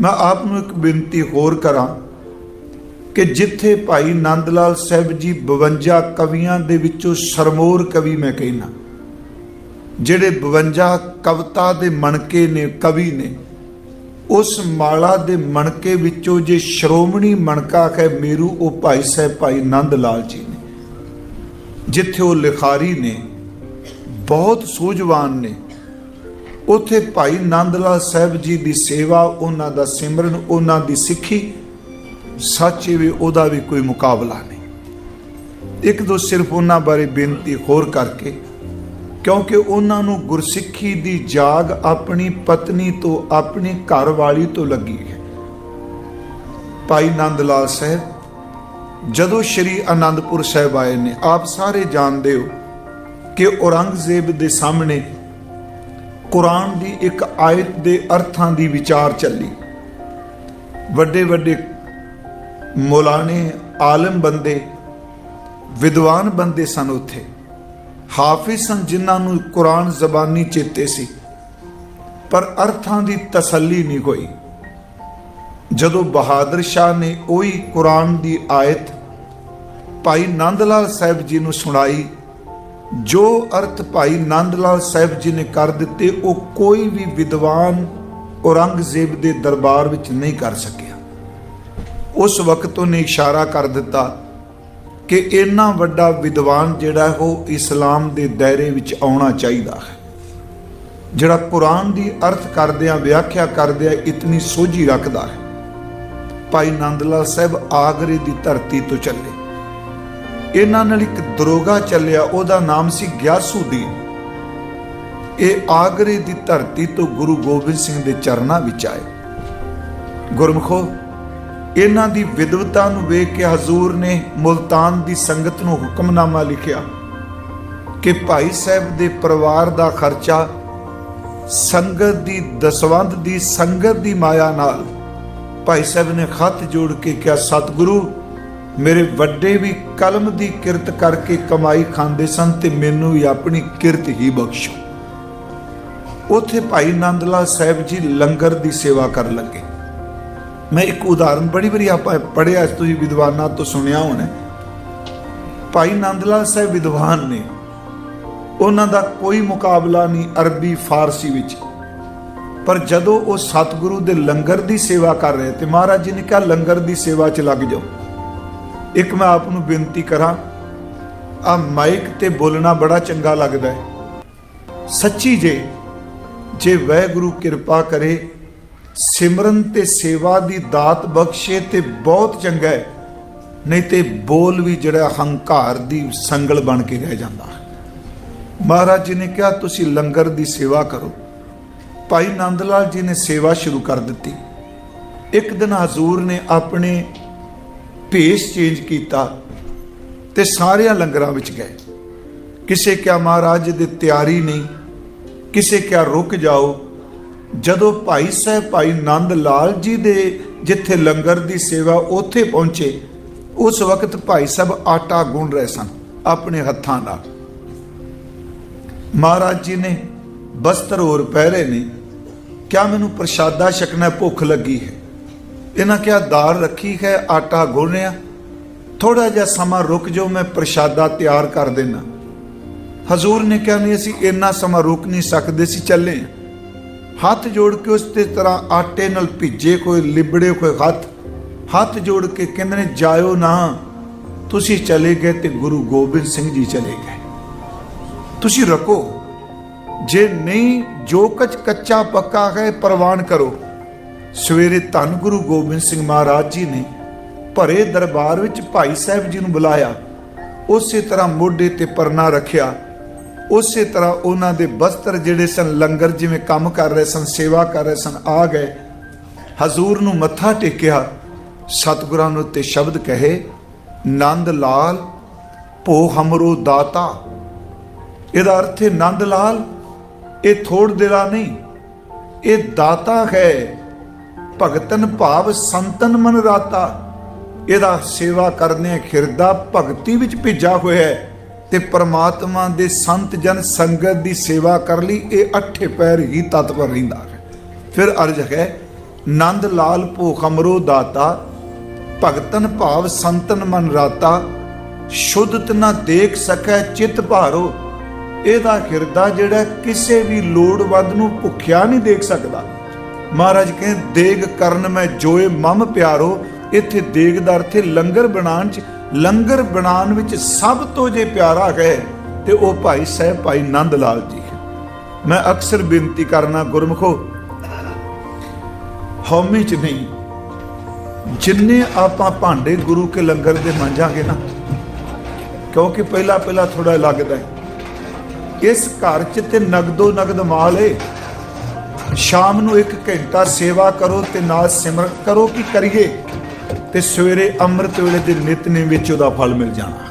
ਮੈਂ ਆਪ ਨੂੰ ਇੱਕ ਬੇਨਤੀ ਹੋਰ ਕਰਾਂ ਕਿ ਜਿੱਥੇ ਭਾਈ ਨੰਦ ਲਾਲ ਸਾਹਿਬ ਜੀ 52 ਕਵੀਆਂ ਦੇ ਵਿੱਚੋਂ ਸਰਮੋਰ ਕਵੀ ਮੈਂ ਕਹਿਣਾ ਜਿਹੜੇ 52 ਕਵਿਤਾ ਦੇ ਮਣਕੇ ਨੇ, ਕਵੀ ਨੇ, ਉਸ ਮਾਲਾ ਦੇ ਮਣਕੇ ਵਿੱਚੋਂ ਜੇ ਸ਼੍ਰੋਮਣੀ ਮਣਕਾ ਹੈ ਮੇਰੂ, ਉਹ ਭਾਈ ਸਾਹਿਬ, ਭਾਈ ਨੰਦ ਲਾਲ ਜੀ ਨੇ। ਜਿੱਥੇ ਉਹ ਲਿਖਾਰੀ ਨੇ, ਬਹੁਤ ਸੂਝਵਾਨ ਨੇ ਉੱਥੇ ਭਾਈ ਨੰਦ ਲਾਲ ਸਾਹਿਬ ਜੀ ਦੀ ਸੇਵਾ, ਉਹਨਾਂ ਦਾ ਸਿਮਰਨ, ਉਹਨਾਂ ਦੀ ਸਿੱਖੀ, ਸੱਚੇ ਵੀ ਉਹਦਾ ਵੀ ਕੋਈ ਮੁਕਾਬਲਾ ਨਹੀਂ। ਇੱਕ ਦੋ ਸਿਰਫ ਉਹਨਾਂ ਬਾਰੇ ਬੇਨਤੀ ਹੋਰ ਕਰਕੇ, ਕਿਉਂਕਿ ਉਹਨਾਂ ਨੂੰ ਗੁਰਸਿੱਖੀ ਦੀ ਜਾਗ ਆਪਣੀ ਪਤਨੀ ਤੋਂ ਆਪਣੀ ਘਰਵਾਲੀ ਤੋਂ ਲੱਗੀ ਹੈ। ਭਾਈ ਨੰਦ ਲਾਲ ਸਾਹਿਬ, ਜਦੋਂ ਸ਼੍ਰੀ ਆਨੰਦਪੁਰ ਸਾਹਿਬ ਆਏ ਨੇ, ਆਪ ਸਾਰੇ ਜਾਣਦੇ ਹੋ ਕਿ ਔਰੰਗਜ਼ੇਬ ਦੇ ਸਾਹਮਣੇ ਕੁਰਾਨ ਦੀ ਇੱਕ ਆਇਤ ਦੇ ਅਰਥਾਂ ਦੀ ਵਿਚਾਰ ਚੱਲੀ। ਵੱਡੇ ਵੱਡੇ ਮੌਲਾਨੇ, ਆਲਮ ਬੰਦੇ, ਵਿਦਵਾਨ ਬੰਦੇ ਸਨ ਉੱਥੇ। ਹਾਫਿਜ਼ ਸਨ ਜਿਨ੍ਹਾਂ ਨੂੰ ਕੁਰਾਨ ਜ਼ਬਾਨੀ ਚੇਤੇ ਸੀ। ਪਰ ਅਰਥਾਂ ਦੀ ਤਸੱਲੀ ਨਹੀਂ ਹੋਈ। ਜਦੋਂ ਬਹਾਦਰ ਸ਼ਾਹ ਨੇ ਉਹੀ ਕੁਰਾਨ ਦੀ ਆਇਤ ਭਾਈ ਨੰਦ ਲਾਲ ਸਾਹਿਬ ਜੀ ਨੂੰ ਸੁਣਾਈ ਜੋ ਅਰਥ ਭਾਈ ਨੰਦ ਲਾਲ ਸਾਹਿਬ ਜੀ ਨੇ ਕਰ ਦਿੱਤੇ, ਉਹ ਕੋਈ ਵੀ ਵਿਦਵਾਨ ਔਰੰਗਜ਼ੇਬ ਦੇ ਦਰਬਾਰ ਵਿੱਚ ਨਹੀਂ ਕਰ ਸਕਿਆ। ਉਸ ਵਕਤ ਉਹਨੇ ਇਸ਼ਾਰਾ ਕਰ ਦਿੱਤਾ ਕਿ ਇੰਨਾ ਵੱਡਾ ਵਿਦਵਾਨ ਜਿਹੜਾ ਹੈ, ਉਹ ਇਸਲਾਮ ਦੇ ਦਾਇਰੇ ਵਿੱਚ ਆਉਣਾ ਚਾਹੀਦਾ ਹੈ। ਜਿਹੜਾ ਕੁਰਾਨ ਦੀ ਅਰਥ ਕਰਦਿਆਂ, ਵਿਆਖਿਆ ਕਰਦਿਆਂ ਇਤਨੀ ਸੋਝੀ ਰੱਖਦਾ ਹੈ। ਭਾਈ ਨੰਦ ਲਾਲ ਸਾਹਿਬ ਆਗਰੇ ਦੀ ਧਰਤੀ ਤੋਂ ਚੱਲੇ। ਇਹਨਾਂ ਨਾਲ ਇੱਕ ਦਰੋਗਾ ਚੱਲਿਆ, ਉਹਦਾ ਨਾਮ ਸੀ ਗਿਆਸੂਦੀਨ। ਇਹ ਆਗਰੇ ਦੀ ਧਰਤੀ ਤੋਂ ਗੁਰੂ ਗੋਬਿੰਦ ਸਿੰਘ ਦੇ ਚਰਨਾਂ ਵਿੱਚ ਆਏ। ਗੁਰਮਖੋ, ਇਹਨਾਂ ਦੀ ਵਿਦਵਤਾ ਨੂੰ ਵੇਖ ਕੇ ਹਜ਼ੂਰ ਨੇ ਮੁਲਤਾਨ ਦੀ ਸੰਗਤ ਨੂੰ ਹੁਕਮਨਾਮਾ ਲਿਖਿਆ ਕਿ ਭਾਈ ਸਾਹਿਬ ਦੇ ਪਰਿਵਾਰ ਦਾ ਖਰਚਾ ਸੰਗਤ ਦੀ ਦਸਵੰਧ ਦੀ ਸੰਗਤ ਦੀ ਮਾਇਆ ਨਾਲ ਭਾਈ ਸਾਹਿਬ ਨੇ ਖੱਤ ਜੋੜ ਕੇ ਕਿਹਾ, ਸਤਿਗੁਰੂ ਮੇਰੇ ਵੱਡੇ ਵੀ ਕਲਮ ਦੀ ਕਿਰਤ ਕਰਕੇ ਕਮਾਈ ਖਾਂਦੇ ਸਨ ਤੇ ਮੈਨੂੰ ਵੀ ਆਪਣੀ ਕਿਰਤ ਹੀ ਬਖਸ਼ੋ। ਉਥੇ ਭਾਈ ਨੰਦ ਲਾਲ ਸਾਹਿਬ ਜੀ ਲੰਗਰ ਦੀ ਸੇਵਾ ਕਰਨ ਲੱਗੇ। ਮੈਂ ਇੱਕ ਉਦਾਹਰਨ ਬੜੀ ਬੜੀ ਆਪਾਂ ਪੜਿਆ ਤੁਸੀਂ ਵਿਦਵਾਨਾਂ ਤੋਂ ਸੁਣਿਆ ਹੋਣਾ। ਭਾਈ ਨੰਦ ਲਾਲ ਸਾਹਿਬ ਵਿਦਵਾਨ ਨੇ। ਉਹਨਾਂ ਦਾ ਕੋਈ ਮੁਕਾਬਲਾ ਨਹੀਂ ਅਰਬੀ ਫਾਰਸੀ ਵਿੱਚ। ਪਰ ਜਦੋਂ ਉਹ ਸਤਿਗੁਰੂ ਦੇ ਲੰਗਰ ਦੀ ਸੇਵਾ ਕਰ ਰਹੇ ਤੇ ਮਹਾਰਾਜ ਜੀ ਨੇ ਕਿਹਾ, ਲੰਗਰ ਦੀ ਸੇਵਾ 'ਚ ਲੱਗ ਜਾਓ। ਇੱਕ ਮੈਂ ਆਪ ਨੂੰ ਬੇਨਤੀ ਕਰਾਂ ਆ ਮਾਈਕ ਤੇ ਬੋਲਣਾ ਬੜਾ ਚੰਗਾ ਲੱਗਦਾ ਹੈ। ਸੱਚੀ ਜੇ ਜੇ ਵੈਗੁਰੂ ਕਿਰਪਾ ਕਰੇ, ਸਿਮਰਨ ਤੇ ਸੇਵਾ ਦੀ ਦਾਤ ਬਖਸ਼ੇ ਤੇ ਬਹੁਤ ਚੰਗਾ ਹੈ, ਨਹੀਂ ਤੇ ਬੋਲ ਵੀ ਜਿਹੜਾ ਹੰਕਾਰ ਦੀ ਸੰਗਲ ਬਣ ਕੇ ਰਹਿ ਜਾਂਦਾ ਮਹਾਰਾਜ ਜੀ ਨੇ ਕਿਹਾ, ਤੁਸੀਂ ਲੰਗਰ ਦੀ ਸੇਵਾ ਕਰੋ। ਭਾਈ ਨੰਦ ਲਾਲ ਜੀ ਨੇ ਸੇਵਾ ਸ਼ੁਰੂ ਕਰ ਦਿੱਤੀ। ਇੱਕ ਦਿਨ ਹਜ਼ੂਰ ਨੇ ਆਪਣੇ ਭੇਸ ਚੇਂਜ ਕੀਤਾ ਤੇ ਸਾਰਿਆਂ ਲੰਗਰਾਂ ਵਿੱਚ ਗਏ। ਕਿਸੇ ਕਿਹਾ, ਮਹਾਰਾਜ ਦੀ ਤਿਆਰੀ ਨਹੀਂ। ਕਿਸੇ ਕਿਹਾ, ਰੁਕ ਜਾਓ। ਜਦੋਂ ਭਾਈ ਸਾਹਿਬ, ਭਾਈ ਨੰਦ ਲਾਲ ਜੀ ਦੇ ਜਿੱਥੇ ਲੰਗਰ ਦੀ ਸੇਵਾ ਉੱਥੇ ਪਹੁੰਚੇ, ਉਸ ਵਕਤ ਭਾਈ ਸਾਹਿਬ ਆਟਾ ਗੁੰਨ ਰਹੇ ਸਨ ਆਪਣੇ ਹੱਥਾਂ ਨਾਲ। ਮਹਾਰਾਜ ਜੀ ਨੇ ਬਸਤਰ ਹੋਰ ਪਹਿਰੇ ਨੇ। ਕਿਆ ਮੈਨੂੰ ਪ੍ਰਸ਼ਾਦਾ ਛਕਣਾ ਭੁੱਖ ਲੱਗੀ ਹੈ? ਇਹਨਾਂ ਕਿਹਾ ਦਾਲ ਰੱਖੀ ਹੈ, ਆਟਾ ਗੋਨਿਆ। ਥੋੜਾ ਜਿਹਾ ਸਮਾਂ ਰੁਕ ਜਾਓ, ਮੈਂ ਪ੍ਰਸ਼ਾਦਾ ਤਿਆਰ ਕਰ ਦੇਣਾ ਹਜ਼ੂਰ ਨੇ ਕਿਹਾ, ਨਹੀਂ, ਅਸੀਂ ਇੰਨਾ ਸਮਾਂ ਰੁਕ ਨਹੀਂ ਸਕਦੇ ਸੀ ਚੱਲੇ ਹੱਥ ਜੋੜ ਕੇ ਉਸ ਤੇ ਤਰ੍ਹਾਂ ਆਟੇ ਨਾਲ ਭਿੱਜੇ ਕੋਈ ਲਿਬੜੇ ਕੋਈ ਹੱਥ ਹੱਥ ਜੋੜ ਕੇ ਕਹਿੰਦੇ ਨੇ, ਜਾਇਓ ਨਾ। ਤੁਸੀਂ ਚਲੇ ਗਏ ਤੇ ਗੁਰੂ ਗੋਬਿੰਦ ਸਿੰਘ ਜੀ ਚਲੇ ਗਏ। ਤੁਸੀਂ ਰਕੋ। ਜੇ ਨਹੀਂ, ਜੋ ਕੁਝ ਕੱਚਾ ਪੱਕਾ ਹੈ, ਪ੍ਰਵਾਨ ਕਰੋ। ਸਵੇਰੇ ਧੰਨ ਗੁਰੂ ਗੋਬਿੰਦ ਸਿੰਘ ਮਹਾਰਾਜ ਜੀ ਨੇ ਭਰੇ ਦਰਬਾਰ ਵਿੱਚ ਭਾਈ ਸਾਹਿਬ ਜੀ ਨੂੰ ਬੁਲਾਇਆ। ਉਸੇ ਤਰ੍ਹਾਂ ਮੋਢੇ ਤੇ ਪਰਨਾ ਰੱਖਿਆ। ਉਸੇ ਤਰ੍ਹਾਂ ਉਹਨਾਂ ਦੇ ਬਸਤਰ ਜਿਹੜੇ ਸਨ, ਲੰਗਰ ਜਿਵੇਂ ਕੰਮ ਕਰ ਰਹੇ ਸਨ, ਸੇਵਾ ਕਰ ਰਹੇ ਸਨ, ਆ ਗਏ। ਹਜ਼ੂਰ ਨੂੰ ਮੱਥਾ ਟੇਕਿਆ। ਸਤਿਗੁਰਾਂ ਨੂੰ ਤੇ ਸ਼ਬਦ ਕਹੇ, ਨੰਦ ਲਾਲ, ਭੋ ਹਮਰੋ ਦਾਤਾ। ਇਹਦਾ ਅਰਥ ਹੈ, ਨੰਦ ਲਾਲ, ਇਹ ਥੋੜ ਦਿਲਾ ਨਹੀਂ, ਇਹ ਦਾਤਾ ਹੈ। ਭਗਤਨ ਭਾਵ ਸੰਤਨ ਮਨ ਰਾਤਾ। ਇਹਦਾ ਸੇਵਾ ਕਰਨੇ ਖਿਰਦਾ ਭਗਤੀ ਵਿੱਚ ਭਿੱਜਾ ਹੋਇਆ ਹੈ। ਤੇ ਪ੍ਰਮਾਤਮਾ ਦੇ ਸੰਤ ਜਨ ਸੰਗਤ ਦੀ ਸੇਵਾ ਕਰ ਲਈ, ਇਹ ਅੱਠੇ ਪੈਰ ਹੀ ਤਤਪਰ ਰਹਿੰਦਾ ਹੈ। ਫਿਰ ਅਰਜ ਹੈ, ਨੰਦ ਲਾਲ ਭੋਖ ਅਮਰੋ ਦਾਤਾ, ਭਗਤਨ ਭਾਵ ਸੰਤਨ ਮਨ ਰਾਤਾ, ਸ਼ੁੱਧਤ ਨਾ ਦੇਖ ਸਕੈ ਚਿਤ ਭਾਰੋ। ਇਹਦਾ ਹਿਰਦਾ ਜਿਹੜਾ ਕਿਸੇ ਵੀ ਲੋੜਵੰਦ ਨੂੰ ਭੁੱਖਿਆ ਨਹੀਂ ਦੇਖ ਸਕਦਾ। ਮਹਾਰਾਜ ਕਹਿੰਦੇ, ਦੇਗ ਕਰਨ ਮੈਂ ਜੋਏ ਮਮ ਪਿਆਰੋ, ਇੱਥੇ ਦੇਗ ਦਾ ਅਰਥ ਹੈ ਲੰਗਰ ਬਣਾਉਣ ਚ, ਲੰਗਰ ਬਣਾਉਣ ਵਿੱਚ ਸਭ ਤੋਂ ਜੇ ਪਿਆਰਾ ਹੈ, ਤੇ ਉਹ ਭਾਈ ਸਾਹਿਬ, ਭਾਈ ਨੰਦ ਲਾਲ ਜੀ ਮੈਂ ਅਕਸਰ ਬੇਨਤੀ ਕਰਨਾ ਗੁਰਮਖੋ, ਹਉਮੈ ਚ ਨਹੀਂ, ਜਿੰਨੇ ਆਪਾਂ ਭਾਂਡੇ ਗੁਰੂ ਕੇ ਲੰਗਰ ਦੇ ਮਾਂਜਾਂਗੇ ਨਾ, ਕਿਉਂਕਿ ਪਹਿਲਾ ਪਹਿਲਾ ਥੋੜਾ ਲੱਗਦਾ ਹੈ। ਇਸ ਘਰ ਚ ਤੇ ਨਗਦੋ ਨਗਦ ਮਾਲ ਏ ਸ਼ਾਮ ਨੂੰ ਇੱਕ ਘੰਟਾ ਸੇਵਾ ਕਰੋ ਤੇ ਨਾਲ ਸਿਮਰਨ ਕਰੋ ਕਿ ਕਰੀਏ? ਤੇ ਸਵੇਰੇ ਅੰਮ੍ਰਿਤ ਵੇਲੇ ਦੇ ਨਿਤਨੇਮ ਵਿੱਚ ਉਹਦਾ ਫਲ ਮਿਲ ਜਾਣਾ।